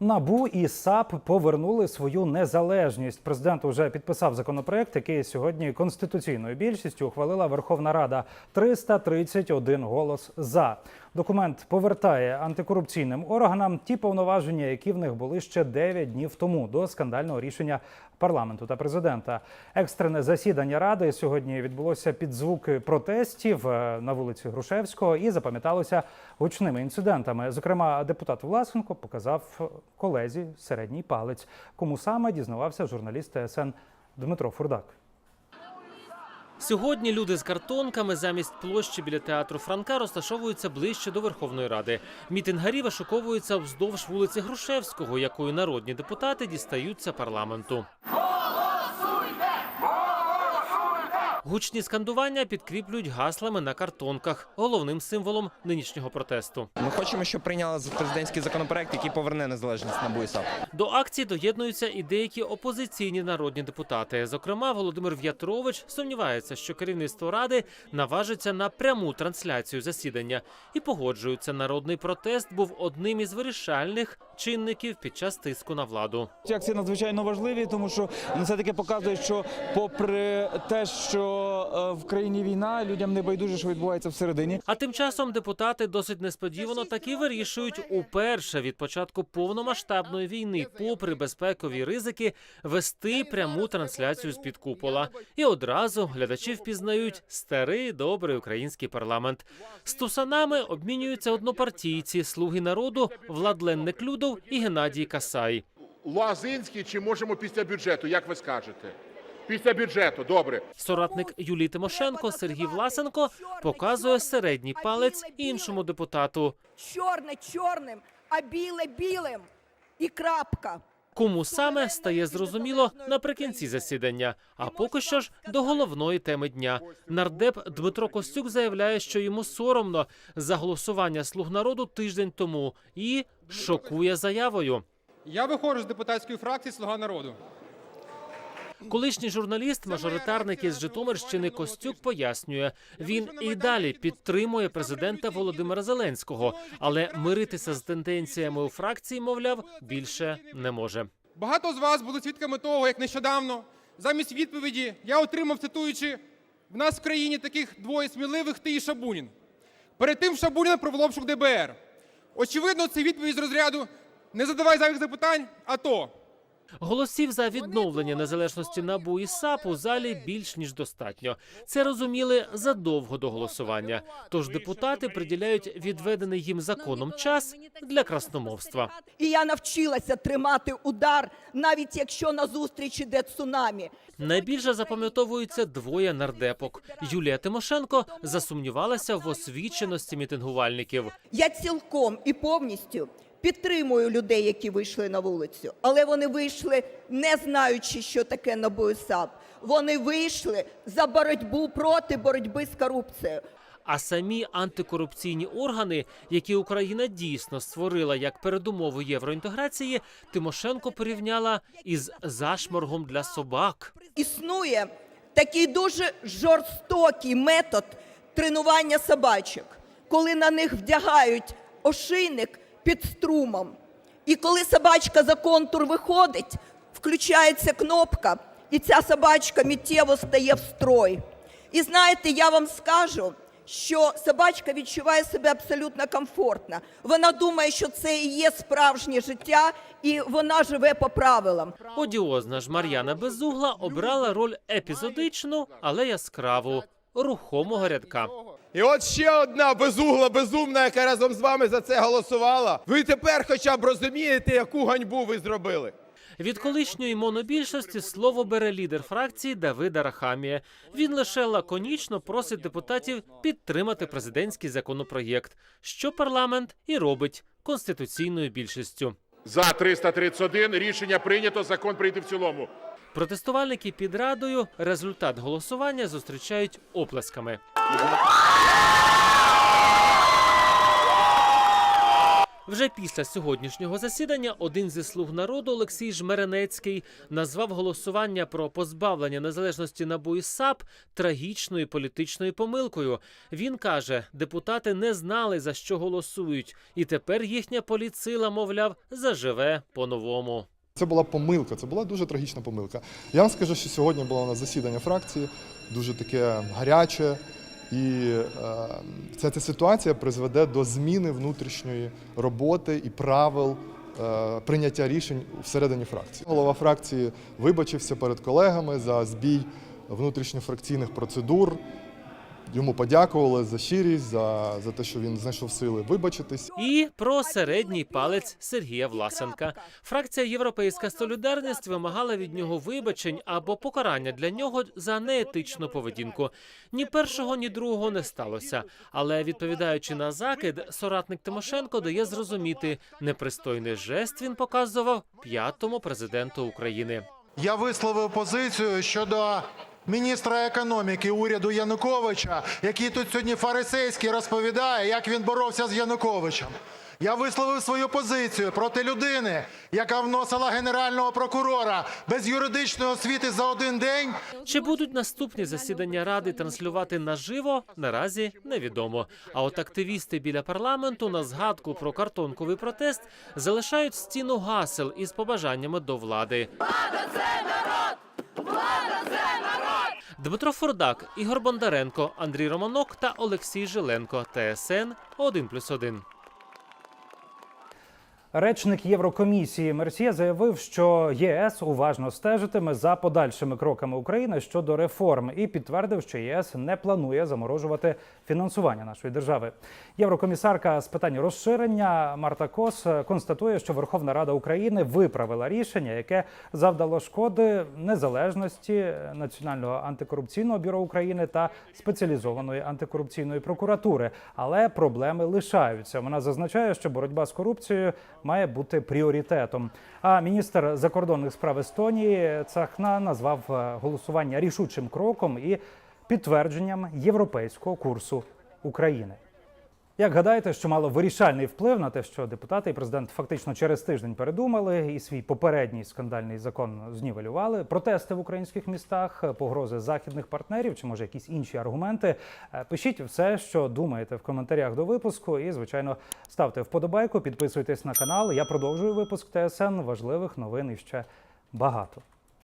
Набу і САП повернули свою незалежність. Президент уже підписав законопроект, який сьогодні конституційною більшістю ухвалила Верховна Рада 331 голос за. Документ повертає антикорупційним органам ті повноваження, які в них були ще 9 днів тому до скандального рішення парламенту та президента. Екстрене засідання ради сьогодні відбулося під звуки протестів е, на вулиці Грушевського і запам'яталося гучними інцидентами. Зокрема, депутат Власенко показав колезі середній палець. Кому саме дізнавався журналіст ТСН Дмитро Фурдак. Сьогодні люди з картонками замість площі біля театру Франка розташовуються ближче до Верховної Ради. Мітингарі вишуковуються вздовж вулиці Грушевського, якою народні депутати дістаються парламенту. Гучні скандування підкріплюють гаслами на картонках, головним символом нинішнього протесту. Ми хочемо, щоб прийняли президентський законопроект, який поверне незалежність НАБУ і До акції доєднуються і деякі опозиційні народні депутати. Зокрема, Володимир В'ятрович сумнівається, що керівництво ради наважиться на пряму трансляцію засідання і погоджується. Народний протест був одним із вирішальних чинників під час тиску на владу. Ці акції надзвичайно важливі, тому що все таки показують, що попри те, що е, в країні війна, людям не байдуже, що відбувається всередині. А тим часом депутати досить несподівано таки вирішують уперше від початку повномасштабної війни, попри безпекові ризики, вести пряму трансляцію з під купола. І одразу глядачі впізнають старий добрий український парламент. З тусанами обмінюються однопартійці, слуги народу Владлен Неклюдов і Геннадій Касай. Лазинський чи можемо після бюджету, як ви скажете? Після бюджету, добре. Соратник Юлії Тимошенко Сергій Власенко показує середній палець іншому депутату. чорне чорним, а біле білим. І крапка. Кому саме стає зрозуміло наприкінці засідання. А поки що ж до головної теми дня. Нардеп Дмитро Костюк заявляє, що йому соромно за голосування слуг народу тиждень тому і шокує заявою. Я виходжу з депутатської фракції Слуга народу. Колишній журналіст, мажоритарник із Житомирщини Костюк пояснює, він і далі підтримує президента Володимира Зеленського, але миритися з тенденціями у фракції, мовляв, більше не може. Багато з вас були свідками того, як нещодавно замість відповіді я отримав, цитуючи, в нас в країні таких двоє сміливих ти і Шабунін. Перед тим Шабунін провел обшук ДБР. Очевидно, це відповідь з розряду не задавай зайвих запитань, а то. Голосів за відновлення незалежності НАБУ і САП у залі більш ніж достатньо. Це розуміли задовго до голосування. Тож депутати приділяють відведений їм законом час для красномовства. І я навчилася тримати удар, навіть якщо на зустріч іде цунамі. Найбільше запам'ятовуються двоє нардепок. Юлія Тимошенко засумнівалася в освіченості мітингувальників. Я цілком і повністю підтримую людей, які вийшли на вулицю, але вони вийшли не знаючи, що таке НАБУ і САП. Вони вийшли за боротьбу проти боротьби з корупцією. А самі антикорупційні органи, які Україна дійсно створила як передумову євроінтеграції, Тимошенко порівняла із зашморгом для собак. Існує такий дуже жорстокий метод тренування собачок, коли на них вдягають ошийник під струмом. І коли собачка за контур виходить, включається кнопка, і ця собачка миттєво стає в строй. І знаєте, я вам скажу, що собачка відчуває себе абсолютно комфортно. Вона думає, що це і є справжнє життя, і вона живе по правилам. Одіозна ж Мар'яна Безугла обрала роль епізодичну, але яскраву рухомого рядка. І от ще одна безугла, безумна, яка разом з вами за це голосувала. Ви тепер хоча б розумієте, яку ганьбу ви зробили. Від колишньої монобільшості слово бере лідер фракції Давида Рахамія. Він лише лаконічно просить депутатів підтримати президентський законопроєкт, що парламент і робить конституційною більшістю. За 331 рішення прийнято, закон прийти в цілому. Протестувальники під радою результат голосування зустрічають оплесками. Вже після сьогоднішнього засідання один зі слуг народу Олексій Жмеренецький назвав голосування про позбавлення незалежності НАБУ і САП трагічною політичною помилкою. Він каже, депутати не знали за що голосують, і тепер їхня політсила, мовляв, заживе по-новому. Це була помилка, це була дуже трагічна помилка. Я вам скажу, що сьогодні було у нас засідання фракції, дуже таке гаряче, і е, ця, ця ситуація призведе до зміни внутрішньої роботи і правил е, прийняття рішень всередині фракції. Голова фракції вибачився перед колегами за збій внутрішньофракційних процедур. Йому подякували за щирість, за, за те, що він знайшов сили вибачитись. І про середній палець Сергія Власенка. Фракція Європейська Солідарність вимагала від нього вибачень або покарання для нього за неетичну поведінку. Ні першого, ні другого не сталося. Але відповідаючи на закид, соратник Тимошенко дає зрозуміти, непристойний жест він показував п'ятому президенту України. Я висловив позицію щодо міністра економіки уряду Януковича, який тут сьогодні фарисейський розповідає, як він боровся з Януковичем. Я висловив свою позицію проти людини, яка вносила генерального прокурора без юридичної освіти за один день Чи будуть наступні засідання ради транслювати наживо? Наразі невідомо. А от активісти біля парламенту на згадку про картонковий протест залишають стіну гасел із побажаннями до влади. Дмитро Фордак, Ігор Бондаренко, Андрій Романок та Олексій Жиленко. ТСН 1+,1. Речник Єврокомісії Мерсьє заявив, що ЄС уважно стежитиме за подальшими кроками України щодо реформ і підтвердив, що ЄС не планує заморожувати фінансування нашої держави. Єврокомісарка з питань розширення Марта Кос констатує, що Верховна Рада України виправила рішення, яке завдало шкоди незалежності Національного антикорупційного бюро України та спеціалізованої антикорупційної прокуратури. Але проблеми лишаються. Вона зазначає, що боротьба з корупцією має бути пріоритетом. А міністр закордонних справ Естонії Цахна назвав е, голосування рішучим кроком і підтвердженням європейського курсу України. Як гадаєте, що мало вирішальний вплив на те, що депутати і президент фактично через тиждень передумали і свій попередній скандальний закон знівелювали? Протести в українських містах, погрози західних партнерів чи може якісь інші аргументи? Е, Пишіть все, що думаєте в коментарях до випуску, і звичайно ставте вподобайку, підписуйтесь на канал. Я продовжую випуск ТСН. Важливих новин іще багато.